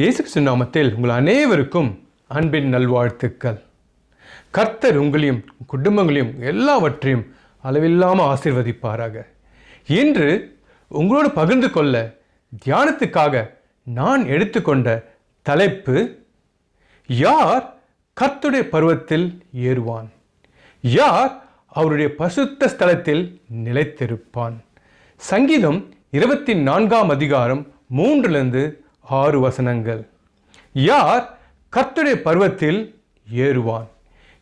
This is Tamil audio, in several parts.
இயேசு நாமத்தில் உங்கள் அனைவருக்கும் அன்பின் நல்வாழ்த்துக்கள். கர்த்தர் உங்களையும் குடும்பங்களையும் எல்லாவற்றையும் அளவில்லாமல் ஆசீர்வதிப்பாராக. இன்று உங்களோடு பகிர்ந்து கொள்ள தியானத்துக்காக நான் எடுத்துக்கொண்ட தலைப்பு யார் கர்த்துடைய பருவத்தில் ஏறுவான்? யார் அவருடைய பசுத்த ஸ்தலத்தில் நிலைத்திருப்பான்? சங்கீதம் இருபத்தி நான்காம் அதிகாரம் மூன்றிலிருந்து ஆறு வசனங்கள். யார் கர்த்தருடைய பருவத்தில் ஏறுவான்?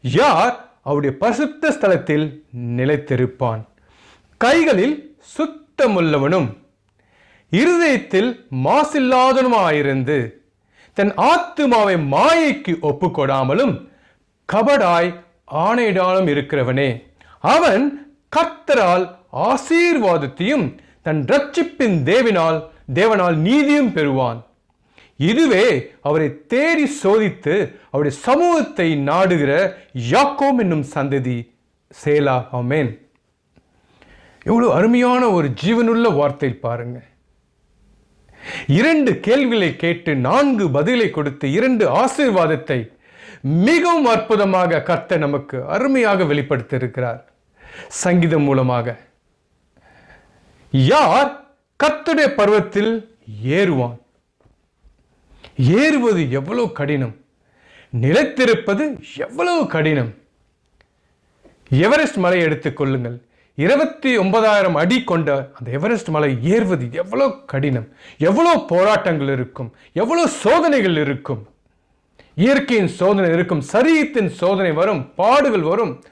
யார் அவருடைய பசுத்த ஸ்தலத்தில் நிலைத்திருப்பான்? கைகளில் சுத்தமுள்ளவனும் இருதயத்தில் மாசில்லாதனுமாயிருந்து தன் ஆத்துமாவை மாயைக்கு ஒப்புக்கொடாமலும் கபடாய் ஆணையிடாலும் இருக்கிறவனே. அவன் கர்த்தரால் ஆசீர்வாதத்தையும் தன் ரட்சிப்பின் தேவினால் தேவனால் நீதியும் பெறுவான். இதுவே அவரை தேடி சோதித்து அவருடைய சமூகத்தை நாடுகிற யாக்கோம் என்னும் சந்ததி சேலா அமேன் எவ்வளோ அருமையான ஒரு ஜீவனுள்ள வார்த்தை பாருங்க. இரண்டு கேள்விகளை கேட்டு நான்கு பதிலை கொடுத்து இரண்டு ஆசீர்வாதத்தை மிகவும் அற்புதமாக கத்த நமக்கு அருமையாக வெளிப்படுத்தி இருக்கிறார் சங்கீதம் மூலமாக. யார் கத்துடைய பருவத்தில் ஏறுவான்? ஏறுவது எவ்வளோ கடினம்? நிலைத்திருப்பது எவ்வளவு கடினம்? எவரெஸ்ட் மலை எடுத்துக் கொள்ளுங்கள். இருபத்தி ஒன்பதாயிரம் அடி கொண்ட அந்த எவரெஸ்ட் மலை ஏறுவது எவ்வளோ கடினம்? எவ்வளோ போராட்டங்கள் இருக்கும்? எவ்வளோ சோதனைகள் இருக்கும்? இயற்கையின் சோதனை இருக்கும் சரீரத்தின் சோதனை வரும் பாடுகள் வரும்.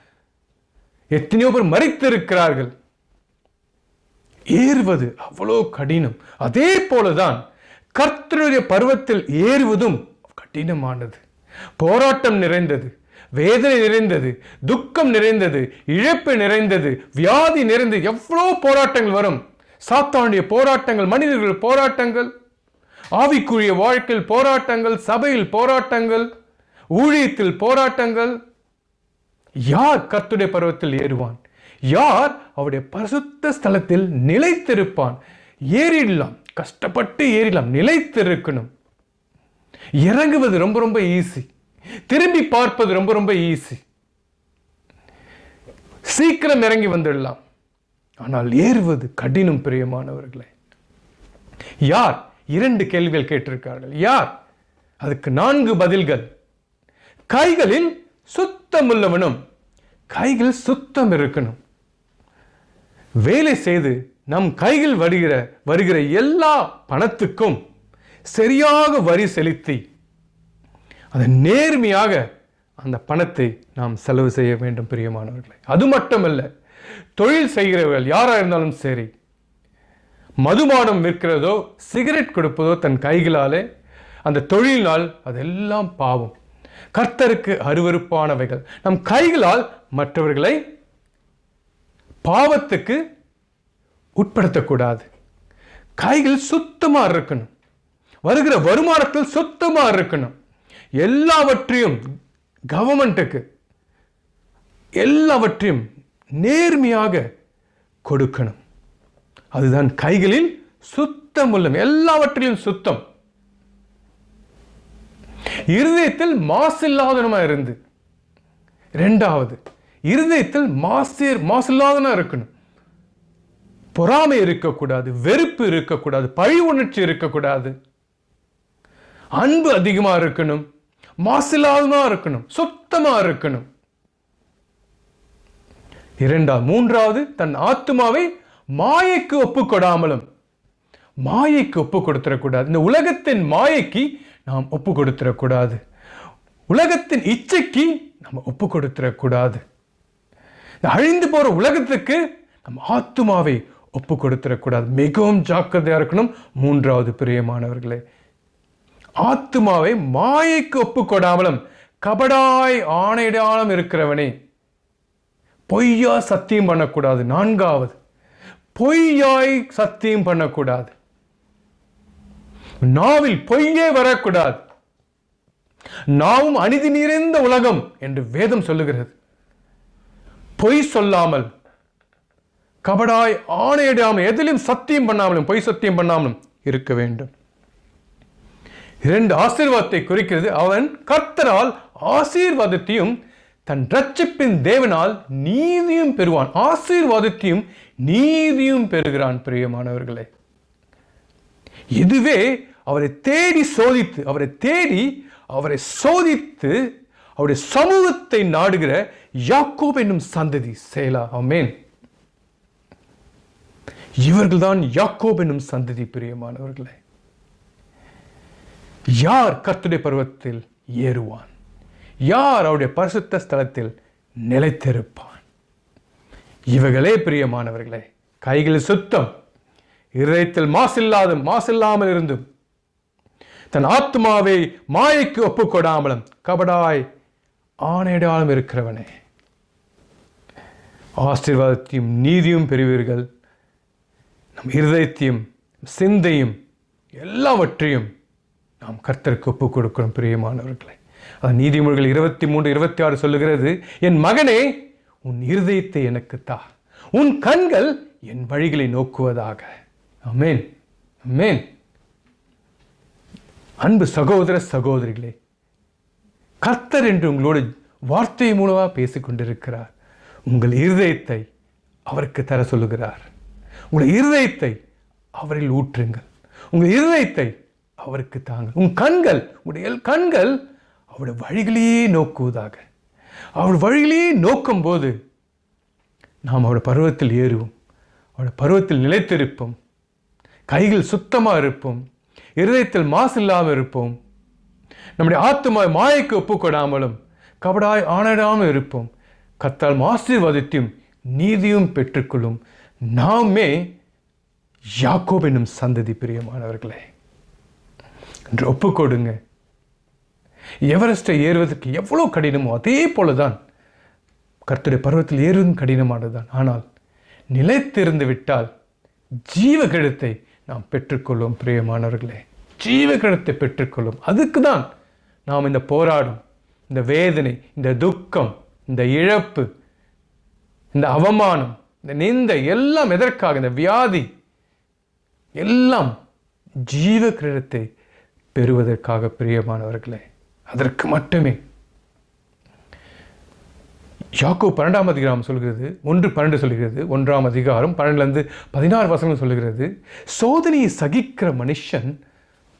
எத்தனையோ பேர் மறித்திருக்கிறார்கள். ஏறுவது அவ்வளோ கடினம். அதே போலதான் கர்த்தருடைய பருவத்தில் ஏறுவதும் கடினமானது. போராட்டம் நிறைந்தது வேதனை நிறைந்தது துக்கம் நிறைந்தது இழப்பு நிறைந்தது வியாதி நிறைந்தது எவ்வளோ போராட்டங்கள் வரும். சாத்தானுடைய போராட்டங்கள் மனிதர்கள் போராட்டங்கள் ஆவிக்குரிய வாழ்க்கையில் போராட்டங்கள் சபையில் போராட்டங்கள் ஊழியத்தில் போராட்டங்கள். யார் கர்த்துடைய பருவத்தில் ஏறுவான்? யார் அவருடைய பரிசுத்த ஸ்தலத்தில் நிலைத்திருப்பான்? ஏறிடலாம். கஷ்டப்பட்டு ஏறிலாம் நிலைத்திருக்கணும். இறங்குவது ரொம்ப ரொம்ப ஈஸி திரும்பி பார்ப்பது ரொம்ப ரொம்ப ஈஸி சீக்கிரம் இறங்கி வந்துடலாம். ஆனால் ஏறுவது கடினம் பிரியமானவர்களே. யார் இரண்டு கேள்விகள் கேட்டிருக்கார்கள்? யார்? அதுக்கு நான்கு பதில்கள். கைகளில் சுத்தமுள்ளவனும் கைகள் சுத்தம் இருக்கணும். வேலை செய்து நம் கையில் வருகிற வருகிற எல்லா பணத்துக்கும் சரியாக வரி செலுத்தி அதை நேர்மையாக அந்த பணத்தை நாம் செலவு செய்ய வேண்டும் பிரியமானவர்களை. அது மட்டுமல்ல தொழில் செய்கிறவர்கள் யாராக இருந்தாலும் சரி மதுபானம் விற்கிறதோ சிகரெட் கொடுப்பதோ தன் கைகளாலே அந்த தொழிலினால் அதெல்லாம் பாவம். கர்த்தருக்கு அருவருப்பானவைகள். நம் கைகளால் மற்றவர்களை பாவத்துக்கு உட்படுத்தக்கூடாது. கைகள் சுத்தமாக இருக்கணும். வருகிற வருமானத்தில் சுத்தமாக இருக்கணும். எல்லாவற்றையும் கவர்மெண்ட்டுக்கு எல்லாவற்றையும் நேர்மையாக கொடுக்கணும். அதுதான் கைகளில் சுத்தம் உள்ளம். எல்லாவற்றிலும் சுத்தம். இருதயத்தில் மாசில்லாதனமா இருந்து. ரெண்டாவது இருதயத்தில் மாசு மாசில்லாதனா இருக்கணும். பொறாமை இருக்கக்கூடாது வெறுப்பு இருக்கக்கூடாது பழி உணர்ச்சி இருக்கக்கூடாது. அன்பு அதிகமாக இருக்கணும் மாசில்லாதமாக இருக்கணும் சுத்தமாக இருக்கணும். இரண்டாவது மூன்றாவது தன் ஆத்மாவை மாயைக்கு ஒப்பு கொடாமலும் மாயைக்கு ஒப்பு கொடுத்துடக்கூடாது இந்த உலகத்தின் மாயைக்கு நாம் ஒப்பு கொடுத்துடக்கூடாது உலகத்தின் இச்சைக்கு நம்ம ஒப்பு கொடுத்துடக்கூடாது இந்த அழிந்து போகிற உலகத்துக்கு நம்ம ஆத்மாவை ஒப்பு கொடுத்துடக்கூடாது மிகவும் ஜாக்கிரதையா இருக்கணும் மூன்றாவது பிரியமானவர்களே. ஆத்மாவை மாயைக்கு ஒப்பு கொடாமலும் கபடாய் ஆணையிடாமலும் இருக்கிறவனே பொய்யா சத்தியம் பண்ணக்கூடாது. நான்காவது பொய்யாய் சத்தியம் பண்ணக்கூடாது. நாவில் பொய்யே வரக்கூடாது. நாவும் அநீதி நிறைந்த உலகம் என்று வேதம் சொல்லுகிறது. பொய் சொல்லாமல் கபடாய் ஆணையிடாமல் எதிலும் சத்தியம் பண்ணாமலும் பொய் சத்தியம் பண்ணாமலும் இருக்க வேண்டும். இரண்டு ஆசீர்வாதத்தை குறிக்கிறது. அவன் கர்த்தரால் ஆசீர்வாதத்தையும் தன் ரட்சிப்பின் தேவனால் நீதியும் பெறுவான். ஆசீர்வாதத்தையும் நீதியும் பெறுகிறான் பிரியமானவர்களே. இதுவே அவரை தேடி சோதித்து அவரை தேடி அவரை சோதித்து அவருடைய சமூகத்தை நாடுகிற யாக்கோப் என்னும் சந்ததி சேலா. அமேன் இவர்கள்தான் யாக்கோப் என்னும் சந்ததி பிரியமானவர்களே யார் கர்த்துடைய பருவத்தில் ஏறுவான்? யார் அவருடைய பரிசுத்த ஸ்தலத்தில் நிலைத்திருப்பான்? இவர்களே பிரியமானவர்களே கைகளில் சுத்தம் இருதயத்தில் மாசில்லாத மாசில்லாமல் இருந்தும் தன் ஆத்மாவை மாயைக்கு ஒப்புக்கொடாமலும் கபடாய் ஆணையிடாலும் இருக்கிறவனே. ஆசீர்வாதத்தையும் நீதியும் பெறுவீர்கள். நம் இருதயத்தையும் சிந்தையும் எல்லாவற்றையும் நாம் கர்த்தருக்கு ஒப்புக் கொடுக்கிறோம் பிரியமானவர்களை. அது நீதிமொழிகள் இருபத்தி மூன்று இருபத்தி ஆறு சொல்லுகிறது என் மகனே உன் இருதயத்தை எனக்கு தா. உன் கண்கள் என் வழிகளை நோக்குவதாக. அமேன் அமேன் அன்பு சகோதர சகோதரிகளே கர்த்தர் என்று உங்களோடு வார்த்தை மூலமாக பேசிக்கொண்டிருக்கிறார். உங்கள் இருதயத்தை அவருக்கு தர சொல்லுகிறார். உங்கள் இருதயத்தை அவரில் ஊற்றுங்கள். உங்கள் இருதயத்தை அவருக்கு தாங்கள். உன் கண்கள் உடைய கண்கள் அவருடைய வழிகளையே நோக்குவதாக. அவர் வழிகளையே நோக்கும் போது நாம் அவருடைய பருவத்தில் ஏறுவோம். அவருடைய பருவத்தில் நிலைத்திருப்போம். கைகள் சுத்தமாக இருப்போம். இருதயத்தில் மாசு இல்லாமல் இருப்போம். நம்முடைய ஆத்மா மாயைக்கு ஒப்புக்கொடாமலும் கபடாய் ஆணையிடாமல் இருப்போம். கத்தால் ஆசீர்வாதத்தையும் நீதியும் பெற்றுக்கொள்ளும். நாமே யாக்கோப் என்னும் சந்ததி பிரியமானவர்களே. என்று ஒப்புக்கொடுங்க. எவரெஸ்டை ஏறுவதற்கு எவ்வளோ கடினமோ அதே போல தான் கர்த்துடைய பருவத்தில் ஏறுவதும் கடினமானதுதான். ஆனால் நிலைத்திருந்து விட்டால் ஜீவகிடத்தை நாம் பெற்றுக்கொள்வோம் பிரியமானவர்களே. ஜீவகிடத்தை பெற்றுக்கொள்ளும் அதுக்கு தான் நாம் இந்த போராடும் இந்த வேதனை இந்த துக்கம் இந்த இழப்பு இந்த அவமானம் இந்த நிந்தை எல்லாம் எதற்காக? இந்த வியாதி எல்லாம் ஜீவ கிரீடத்தை பெறுவதற்காக பிரியமானவர்களே அதற்கு மட்டுமே. யாக்கோ பன்னெண்டாம் அதிகாரம் சொல்கிறது ஒன்று பன்னெண்டு சொல்கிறது ஒன்றாம் அதிகாரம் பன்னெண்டுலேருந்து பதினாறு வசனம் சொல்கிறது சோதனையை சகிக்கிற மனுஷன்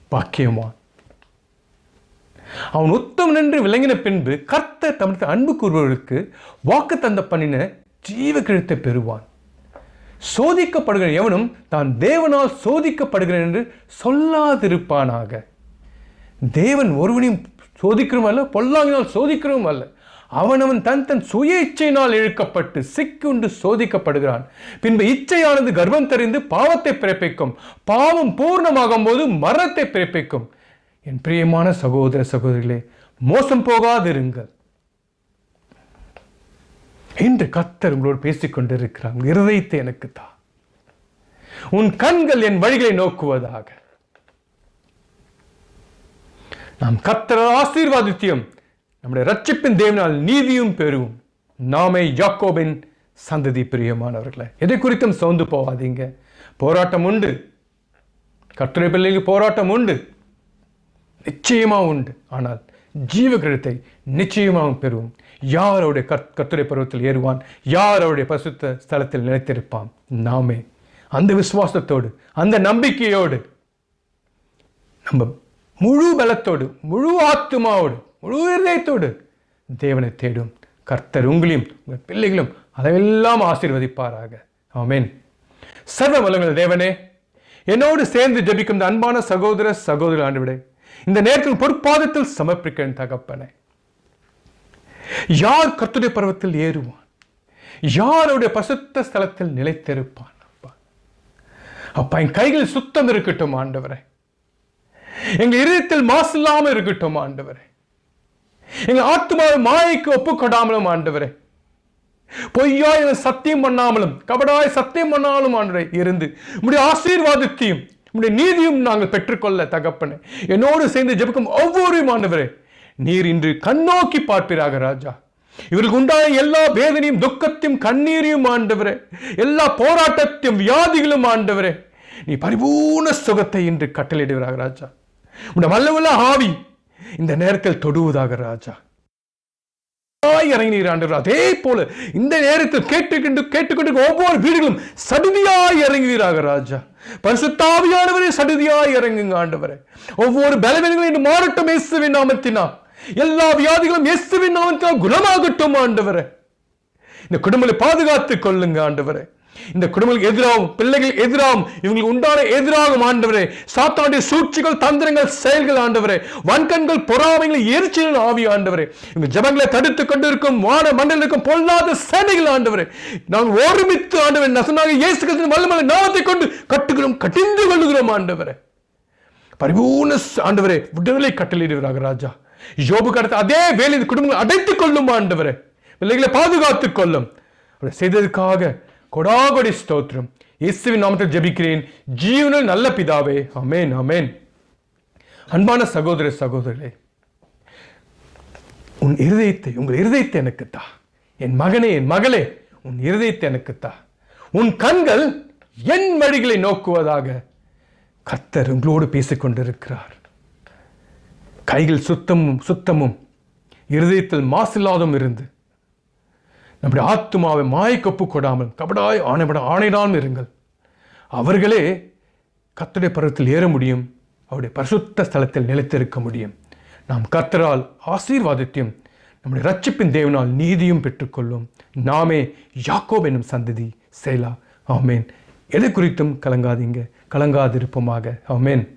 பாக்கியமான். அவன் உத்தம் நின்று விளங்கின பின்பு கர்த்த தமக்கு அன்பு கூறுபவர்களுக்கு வாக்கு தந்த பண்ணின ஜீவ கிழத்தை பெறுவான். சோதிக்கப்படுகிற எவனும் தான் தேவனால் சோதிக்கப்படுகிறேன் என்று சொல்லாதிருப்பானாக. தேவன் ஒருவனையும் சோதிக்கிறோம் அல்ல பொல்லாங்கினால் சோதிக்கிறோம் அல்ல. அவனவன் தன் தன் சுய இச்சையினால் இழுக்கப்பட்டு சிக்குண்டு சோதிக்கப்படுகிறான். பின்பு இச்சையானது கர்ப்பம் தெரிந்து பாவத்தை பிறப்பிக்கும். பாவம் பூர்ணமாகும் போது மரணத்தை பிறப்பிக்கும். என் பிரியமான சகோதர சகோதரிகளே மோசம் போகாதிருங்கள். இன்று கத்தர் உங்களோடு பேசிக் கொண்டிருக்கிறார் உங்கள் இருதயத்தை எனக்கு தா. உன் கண்கள் என் வழிகளை நோக்குவதாக. நாம் கத்தர ஆசீர்வாதித்தியம். நம்முடைய ரட்சிப்பின் தேவனால் நீதியும் பெறும் நாமே யாக்கோபின் சந்ததி பிரியமானவர்களை. எதை குறித்தும் சோர்ந்து போவாதீங்க போராட்டம் உண்டு. கர்த்தரை பிள்ளைக்கு போராட்டம் உண்டு. நிச்சயமாக உண்டு. ஆனால் ஜீவ கிரகத்தை நிச்சயமாக பெறுவோம். யார் அவருடைய கத் கத்துரை பருவத்தில் ஏறுவான்? யார் அவருடைய பசுத்த ஸ்தலத்தில் நிலைத்திருப்பான்? நாமே. அந்த விசுவாசத்தோடு அந்த நம்பிக்கையோடு நம்ம முழு பலத்தோடு முழு ஆத்துமாவோடு முழு இதயத்தோடு தேவனை தேடும். கர்த்தர் உங்களையும் உங்கள் பிள்ளைகளும் அதையெல்லாம் ஆசீர்வதிப்பாராக. ஆமேன். சர்வ வளங்கள் தேவனே என்னோடு சேர்ந்து ஜெபிக்கும் இந்த அன்பான சகோதர சகோதர ஆண்டுவிடை இந்த நேரத்தில் பொறுப்பாதத்தில் சமர்ப்பிக்கிறேன் தகப்பனே. யார் கர்த்துடைய பருவத்தில் ஏறுவான்? யாருடைய பசுத்த ஸ்தலத்தில் நிலைத்திருப்பான்? அப்பா. அப்பா என் கைகள் சுத்தம் இருக்கட்டும் ஆண்டவரே. எங்க இதயத்தில் மாசு இல்லாமல் இருக்கட்டும் ஆண்டவரே. எங்க ஆத்மாவை மாயைக்கு ஒப்புக்கொடாமலும் ஆண்டவரே. பொய்யாய் இவன் சத்தியம் பண்ணாமலும் கபடாய் சத்தியம் பண்ணாலும் ஆண்டவரே இருந்து உடைய ஆசீர்வாதத்தையும் உடைய நீதியும் நாங்கள் பெற்றுக்கொள்ள தகப்பனே. என்னோடு சேர்ந்து ஜெபிக்கும் ஒவ்வொரு ஆண்டவரே. நீர் இன்று கண்ணோக்கி பார்ப்பீராக ராஜா. இவருக்கு உண்டான எல்லா வேதனையும் துக்கத்தையும் கண்ணீரையும் ஆண்டவரே. எல்லா போராட்டத்தையும் வியாதிகளும் ஆண்டவரே. நீ பரிபூர்ண சுகத்தை இன்று கட்டளையிடுகிறாக ராஜா. உடைய வல்லவல்ல ஆவி இந்த நேரத்தில் தொடுவதாக ராஜா. இறங்கினீர் ஆண்டவர். அதே போல இந்த நேரத்தில் கேட்டுக்கொண்டு கேட்டுக்கொண்டு ஒவ்வொரு வீடுகளும் சடுதியாய் இறங்குவீராக ராஜா. பரிசுத்தாவியானவரே சடுதியாய் இறங்குங்க ஆண்டவரே. ஒவ்வொரு பலவீனங்களும் மாறட்டும் இயேசுவின் நாமத்தினா எல்லா வியாதிகளும் இயேசுவின் நாமத்தால் குணமாகட்டும் ஆண்டவரே. இந்த குடும்பத்தை பாதுகாத்துக் கொள்ளுங்க ஆண்டவரே. இந்த குடும்பங்களுக்கு எதிராகும் பிள்ளைகள் எதிராகும் இவங்களுக்கு உண்டான எதிராகும் ஆண்டவரே. சாத்தானுடைய சூழ்ச்சிகள் தந்திரங்கள் செயல்கள் ஆண்டவரே. வன்கண்கள் பொறாமைகள் எரிச்சல் ஆவி ஆண்டவரே. இவங்க ஜபங்களை தடுத்துக் கொண்டிருக்கும் வான மண்டலம் இருக்கும் பொல்லாத சேனைகள் ஆண்டவரே. நாங்கள் ஒருமித்து ஆண்டவர் நசனாக இயேசு கிறிஸ்துவின் வல்லமலை நாமத்தை கொண்டு கட்டுகிறோம் கட்டிந்து கொள்ளுகிறோம் ஆண்டவரே. பரிபூர்ண ஆண்டவரே விடுதலை கட்டளிடுகிறார்கள் ராஜா. யோபுக்கு அடுத்த அதே வேலை இந்த குடும்பங்களை அடைத்துக் கொள்ளும் ஆண்டவர். பிள்ளைகளை பாதுகாத்துக் கொள்ளும். அவர் செய்ததுக்காக கொடாகொடி ஸ்தோத்திரம். இயேசுவின் நாமத்தில் ஜபிக்கிறேன். ஜீவனில் நல்ல பிதாவே. அமேன் அமேன் அன்பான சகோதர சகோதரர்களே உன் இருதயத்தை உங்கள் இருதயத்தை எனக்குத்தா. என் மகனே என் மகளே உன் இருதயத்தை எனக்குத்தா. உன் கண்கள் என் வழிகளை நோக்குவதாக கர்த்தர் உங்களோடு பேசிக்கொண்டிருக்கிறார். கைகள் சுத்தமும் சுத்தமும். இருதயத்தில் மாசில்லாதும் இருந்து. நம்முடைய ஆத்துமாவை மாய்க்கொப்பு கொடாமல் கபடாய் ஆணைபட ஆணையிடாமல் இருங்கள். அவர்களே கர்த்தருடைய பருவத்தில் ஏற முடியும். அவருடைய பரிசுத்த ஸ்தலத்தில் நிலைத்திருக்க முடியும். நாம் கர்த்தரால் ஆசீர்வாதத்தையும் நம்முடைய ரட்சிப்பின் தேவனால் நீதியும் பெற்றுக்கொள்ளும். நாமே யாக்கோப் என்னும் சந்ததி சேலா. ஆமேன். எது குறித்தும் கலங்காதீங்க. கலங்காதிருப்போமாக. ஆமேன்.